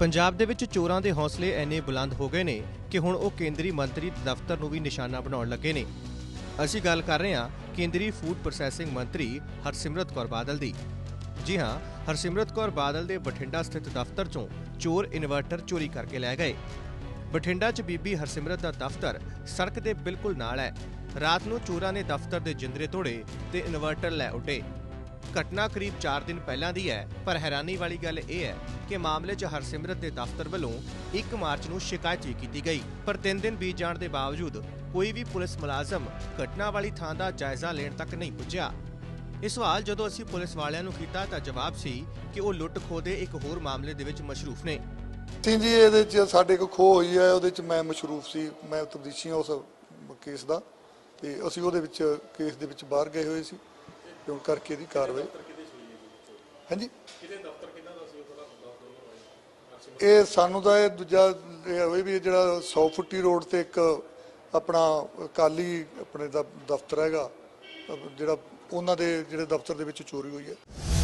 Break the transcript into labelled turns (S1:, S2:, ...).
S1: ਪੰਜਾਬ ਦੇ ਵਿੱਚ ਚੋਰਾਂ ਦੇ ਹੌਸਲੇ ਐਨੇ ਬੁਲੰਦ ਹੋ ਗਏ ਨੇ ਕਿ ਹੁਣ ਉਹ ਕੇਂਦਰੀ ਮੰਤਰੀ ਦਫ਼ਤਰ ਨੂੰ ਵੀ ਨਿਸ਼ਾਨਾ ਬਣਾਉਣ ਲੱਗੇ ਨੇ। ਅਸੀਂ ਗੱਲ ਕਰ ਰਹੇ ਹਾਂ ਕੇਂਦਰੀ ਫੂਡ ਪ੍ਰੋਸੈਸਿੰਗ ਮੰਤਰੀ ਹਰਸਿਮਰਤ ਕੌਰ ਬਾਦਲ ਦੀ। ਜੀ ਹਾਂ, ਹਰਸਿਮਰਤ ਕੌਰ ਬਾਦਲ ਦੇ ਬਠਿੰਡਾ ਸਥਿਤ ਦਫ਼ਤਰ ਚੋਂ ਚੋਰ ਇਨਵਰਟਰ ਚੋਰੀ ਕਰਕੇ ਲੈ ਗਏ। ਬਠਿੰਡਾ 'ਚ ਬੀਬੀ ਹਰਸਿਮਰਤ ਦਾ ਦਫ਼ਤਰ ਸੜਕ ਦੇ ਬਿਲਕੁਲ ਨਾਲ ਹੈ। ਰਾਤ ਨੂੰ ਚੋਰਾਂ ਨੇ ਦਫ਼ਤਰ ਦੇ ਜਿੰਦਰੇ ਤੋੜੇ ਤੇ ਇਨਵਰਟਰ ਲੈ ਉੱਡੇ। ਘਟਨਾ ਕਰੀਬ 4 ਦਿਨ ਪਹਿਲਾਂ ਦੀ ਹੈ, ਪਰ ਹੈਰਾਨੀ ਵਾਲੀ ਗੱਲ ਇਹ ਹੈ ਕਿ ਮਾਮਲੇ 'ਚ ਹਰਸਿਮਰਤ ਦੇ ਦਫ਼ਤਰ ਵੱਲੋਂ 1 ਮਾਰਚ ਨੂੰ ਸ਼ਿਕਾਇਤ ਵੀ ਕੀਤੀ ਗਈ। ਪਰ 3 ਦਿਨ ਬੀਤ ਜਾਣ ਦੇ ਬਾਵਜੂਦ ਕੋਈ ਵੀ ਪੁਲਿਸ ਮੁਲਾਜ਼ਮ ਘਟਨਾ ਵਾਲੀ ਥਾਂ ਦਾ ਜਾਇਜ਼ਾ ਲੈਣ ਤੱਕ ਨਹੀਂ ਪੁੱਜਿਆ। ਇਹ ਸਵਾਲ ਜਦੋਂ ਅਸੀਂ ਪੁਲਿਸ ਵਾਲਿਆਂ ਨੂੰ ਕੀਤਾ ਤਾਂ ਜਵਾਬ ਸੀ ਕਿ ਉਹ ਲੁੱਟ ਖੋਹ ਦੇ ਇੱਕ ਹੋਰ ਮਾਮਲੇ ਦੇ ਵਿੱਚ ਮਸ਼ਰੂਫ ਨੇ।
S2: ਸਿੰਘ ਜੀ, ਇਹਦੇ ਚ ਸਾਡੇ ਕੋਲ ਖੋਹ ਹੋਈ ਹੈ, ਉਹਦੇ ਚ ਮੈਂ ਮਸ਼ਰੂਫ ਸੀ, ਮੈਂ ਤਬਦੀਸ਼ੀ ਉਸ ਕੇਸ ਦਾ ਤੇ ਅਸੀਂ ਉਹਦੇ ਵਿੱਚ, ਕੇਸ ਦੇ ਵਿੱਚ ਬਾਹਰ ਗਏ ਹੋਏ ਸੀ। ਤੇ ਕਰਕੇ ਇਹਦੀ ਕਾਰਵਾਈ? ਹਾਂਜੀ? ਇਹ ਸਾਨੂੰ ਤਾਂ ਇਹ ਦੂਜਾ ਇਹ ਵੀ ਜਿਹੜਾ 100 ਫੁੱਟੀ ਰੋਡ ਤੇ ਇੱਕ ਆਪਣਾ ਕਾਲੀ ਆਪਣੇ ਦਾ ਦਫ਼ਤਰ ਹੈਗਾ ਜਿਹੜਾ ਉਹਨਾਂ ਦੇ ਜਿਹੜੇ ਦਫ਼ਤਰ ਦੇ ਵਿੱਚ ਚੋਰੀ ਹੋਈ ਹੈ।